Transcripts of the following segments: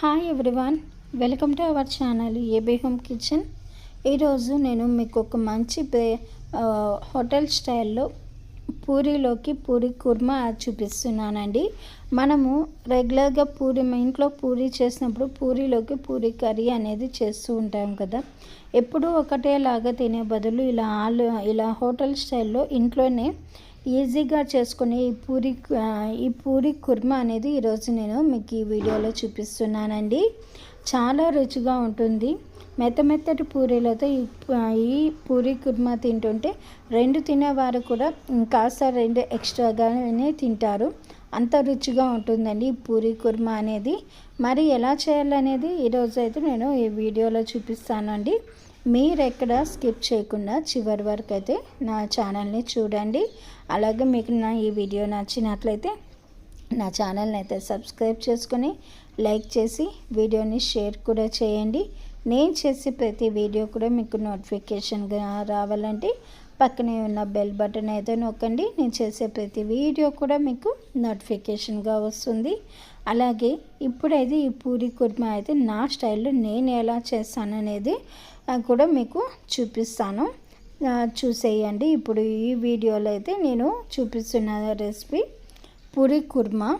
Hi everyone welcome to our channel AB home kitchen ఈరోజు నేను మీకు ఒక మంచి హోటల్ స్టైల్లో పూరీలోకి పూరి కుర్మా చూపిస్తున్నానండి. మనము రెగ్యులర్గా పూరి మా ఇంట్లో పూరి చేసినప్పుడు పూరీలోకి పూరి కర్రీ అనేది చేస్తూ ఉంటాం కదా. ఎప్పుడూ ఒకటేలాగా తినే బదులు ఇలా ఆలు ఇలా హోటల్ స్టైల్లో ఇంట్లోనే ఈజీగా చేసుకునే ఈ పూరి ఈ పూరి కుర్మా అనేది ఈరోజు నేను మీకు ఈ వీడియోలో చూపిస్తున్నానండి. చాలా రుచిగా ఉంటుంది. మెత్త మెత్తటి పూరీలతో ఈ ఈ పూరి కుర్మా తింటుంటే రెండు తినేవారు కూడా కాస్త రెండు ఎక్స్ట్రాగానే తింటారు. అంత రుచిగా ఉంటుందండి ఈ పూరి కుర్మా అనేది. మరి ఎలా చేయాలనేది ఈరోజు అయితే నేను ఈ వీడియోలో చూపిస్తానండి. మీరు ఎక్కడ స్కిప్ చేయకుండా చివరి వరకు అయితే నా ఛానల్ని చూడండి. అలాగే మీకు నా ఈ వీడియో నచ్చినట్లయితే నా ఛానల్ని అయితే సబ్స్క్రైబ్ చేసుకొని లైక్ చేసి వీడియోని షేర్ కూడా చేయండి. నేను చేసే ప్రతి వీడియో కూడా మీకు నోటిఫికేషన్గా రావాలంటే పక్కనే ఉన్న బెల్ బటన్ అయితే నొక్కండి. నేను చేసే ప్రతి వీడియో కూడా మీకు నోటిఫికేషన్గా వస్తుంది. అలాగే ఇప్పుడైతే ఈ పూరి కుర్మా అయితే నా స్టైల్లో నేను ఎలా చేస్తాను అనేది కూడా మీకు చూపిస్తాను. చూసేయండి. ఇప్పుడు ఈ వీడియోలో అయితే నేను చూపిస్తున్న రెసిపీ పూరి కుర్మా.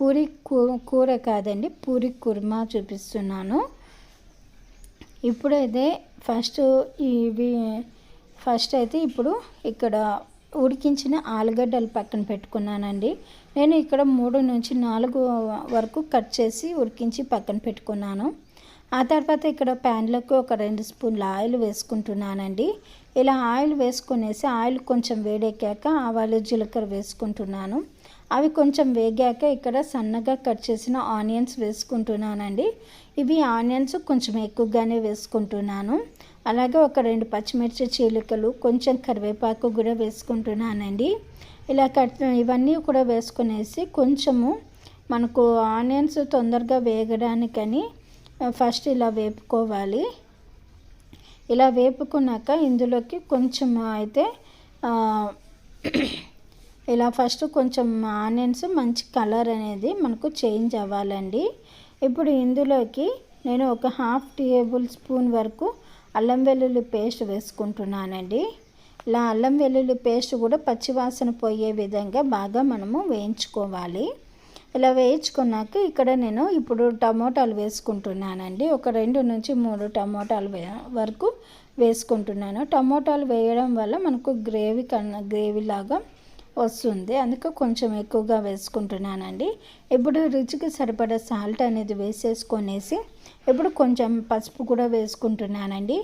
పూరి కూ- కూర కాదండి పూరి కుర్మా చూపిస్తున్నాను. ఇప్పుడైతే ఫస్ట్ ఇవి ఫస్ట్ అయితే ఇప్పుడు ఇక్కడ ఉడికించిన ఆలుగడ్డలు పక్కన పెట్టుకున్నానండి. నేను ఇక్కడ మూడు నుంచి నాలుగు వరకు కట్ చేసి ఉడికించి పక్కన పెట్టుకున్నాను. ఆ తర్వాత ఇక్కడ ప్యాన్లోకి ఒక రెండు స్పూన్ల ఆయిల్ వేసుకుంటున్నానండి. ఇలా ఆయిల్ వేసుకునేసి ఆయిల్ కొంచెం వేడెక్కాక ఆవాలు జీలకర్ర వేసుకుంటున్నాను. అవి కొంచెం వేగాక ఇక్కడ సన్నగా కట్ చేసిన ఆనియన్స్ వేసుకుంటున్నానండి. ఇవి ఆనియన్స్ కొంచెం ఎక్కువగానే వేసుకుంటున్నాను. అలాగే ఒక రెండు పచ్చిమిర్చి చీలికలు కొంచెం కరివేపాకు కూడా వేసుకుంటున్నానండి. ఇలా కట్ ఇవన్నీ కూడా వేసుకునేసి కొంచెము మనకు ఆనియన్స్ తొందరగా వేగడానికని ఫస్ట్ ఇలా వేపుకోవాలి. ఇలా వేపుకున్నాక ఇందులోకి కొంచెం అయితే ఇలా ఫస్ట్ కొంచెం ఆనియన్స్ మంచి కలర్ అనేది మనకు చేంజ్ అవ్వాలండి. ఇప్పుడు ఇందులోకి నేను ఒక హాఫ్ టేబుల్ స్పూన్ వరకు అల్లం వెల్లుల్లి పేస్ట్ వేసుకుంటున్నానండి. ఇలా అల్లం వెల్లుల్లి పేస్ట్ కూడా పచ్చివాసన పోయే విధంగా బాగా మనము వేయించుకోవాలి. ఇలా వేయించుకున్నాక ఇక్కడ నేను ఇప్పుడు టమోటాలు వేసుకుంటున్నానండి. ఒక రెండు నుంచి మూడు టమోటాలు వరకు వేసుకుంటున్నాను. టమోటాలు వేయడం వల్ల మనకు గ్రేవీ కన్నా గ్రేవీ లాగా వస్తుంది. అందుకే కొంచెం ఎక్కువగా వేసుకుంటున్నానండి. ఇప్పుడు రుచికి సరిపడా సాల్ట్ అనేది వేసేసుకొనేసి ఇప్పుడు కొంచెం పసుపు కూడా వేసుకుంటున్నానండి.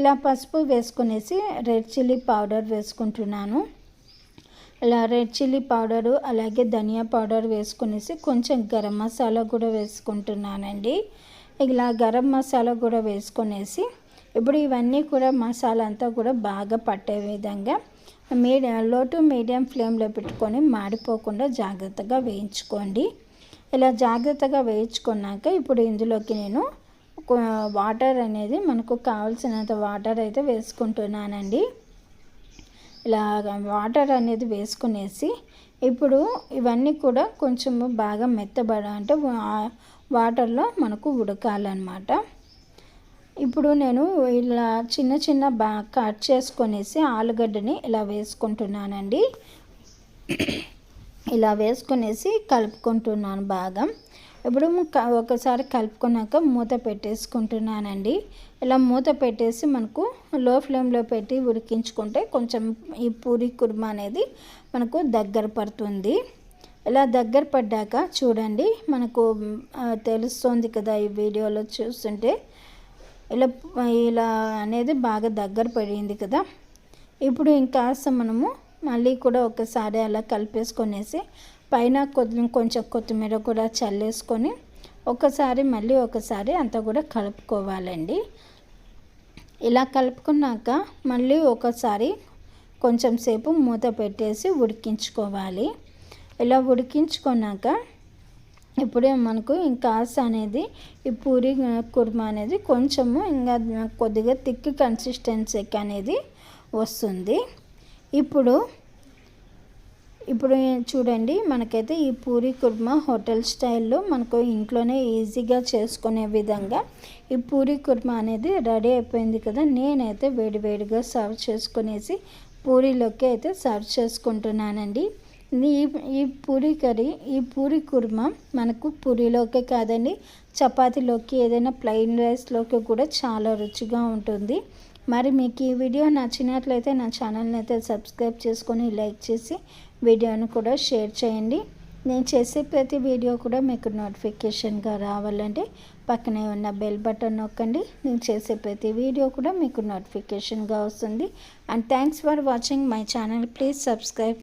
ఇలా పసుపు వేసుకునేసి రెడ్ చిల్లీ పౌడర్ వేసుకుంటున్నాను. ఇలా రెడ్ చిల్లీ పౌడరు అలాగే ధనియా పౌడర్ వేసుకునేసి కొంచెం గరం మసాలా కూడా వేసుకుంటున్నానండి. ఇలా గరం మసాలా కూడా వేసుకునేసి ఇప్పుడు ఇవన్నీ కూడా మసాలా అంతా కూడా బాగా పట్టే విధంగా మీడియం లో టు మీడియం ఫ్లేమ్లో పెట్టుకొని మాడిపోకుండా జాగ్రత్తగా వేయించుకోండి. ఇలా జాగ్రత్తగా వేయించుకున్నాక ఇప్పుడు ఇందులోకి నేను వాటర్ అనేది మనకు కావాల్సినంత వాటర్ అయితే వేసుకుంటున్నానండి. ఇలా వాటర్ అనేది వేసుకునేసి ఇప్పుడు ఇవన్నీ కూడా కొంచెం బాగా మెత్తబడ అంటే వాటర్లో మనకు ఉడకాలన్నమాట. ఇప్పుడు నేను ఇలా చిన్న చిన్న బా కట్ చేసుకొనేసి ఆలుగడ్డని ఇలా వేసుకుంటున్నానండి. ఇలా వేసుకునేసి కలుపుకుంటున్నాను బాగా. ఇప్పుడు క- ఒకసారి కలుపుకున్నాక మూత పెట్టేసుకుంటున్నానండి. ఇలా మూత పెట్టేసి మనకు లో ఫ్లేమ్లో పెట్టి ఉడికించుకుంటే కొంచెం ఈ పూరి కుర్మా అనేది మనకు దగ్గర పడుతుంది. ఇలా దగ్గర పడ్డాక చూడండి మనకు తెలుస్తుంది కదా ఈ వీడియోలో చూస్తుంటే. ఇలా ఇలా అనేది బాగా దగ్గర పడింది కదా. ఇప్పుడు ఇంకాస్త మనము మళ్ళీ కూడా ఒకసారి అలా కలిపేసుకొనేసి పైన కొంచెం కొంచెం కొత్తిమీర కూడా చల్లేసుకొని ఒకసారి మళ్ళీ ఒకసారి అంతా కూడా కలుపుకోవాలండి. ఇలా కలుపుకున్నాక మళ్ళీ ఒకసారి కొంచెం సేపు మూత పెట్టేసి ఉడికించుకోవాలి. ఇలా ఉడికించుకున్నాక ఇప్పుడే మనకు ఇంకా అనేది ఈ పూరి కుర్మా అనేది కొంచెము ఇంకా కొద్దిగా థిక్ కన్సిస్టెన్సీకి అనేది వస్తుంది. ఇప్పుడు ఇప్పుడు చూడండి మనకైతే ఈ పూరి కుర్మా హోటల్ స్టైల్లో మనకు ఇంట్లోనే ఈజీగా చేసుకునే విధంగా ఈ పూరి కుర్మా అనేది రెడీ అయిపోయింది కదా. నేనైతే వేడివేడిగా సర్వ్ చేసుకునేసి పూరిలోకి అయితే సర్వ్ చేసుకుంటున్నానండి. ఈ ఈ పూరి కర్రీ ఈ పూరి కుర్మా మనకు పూరిలోకే కాదండి. చపాతీలోకి ఏదైనా ప్లెయిన్ రైస్లోకి కూడా చాలా రుచిగా ఉంటుంది. మరి మీకు ఈ వీడియో నచ్చినట్లయితే నా ఛానల్ని అయితే సబ్స్క్రైబ్ చేసుకొని లైక్ చేసి వీడియోను కూడా షేర్ చేయండి. నేను చేసే ప్రతి వీడియో కూడా మీకు నోటిఫికేషన్గా రావాలంటే పక్కనే ఉన్న బెల్ బటన్ నొక్కండి. నేను చేసే ప్రతి వీడియో కూడా మీకు నోటిఫికేషన్గా వస్తుంది. And thanks for watching my channel please subscribe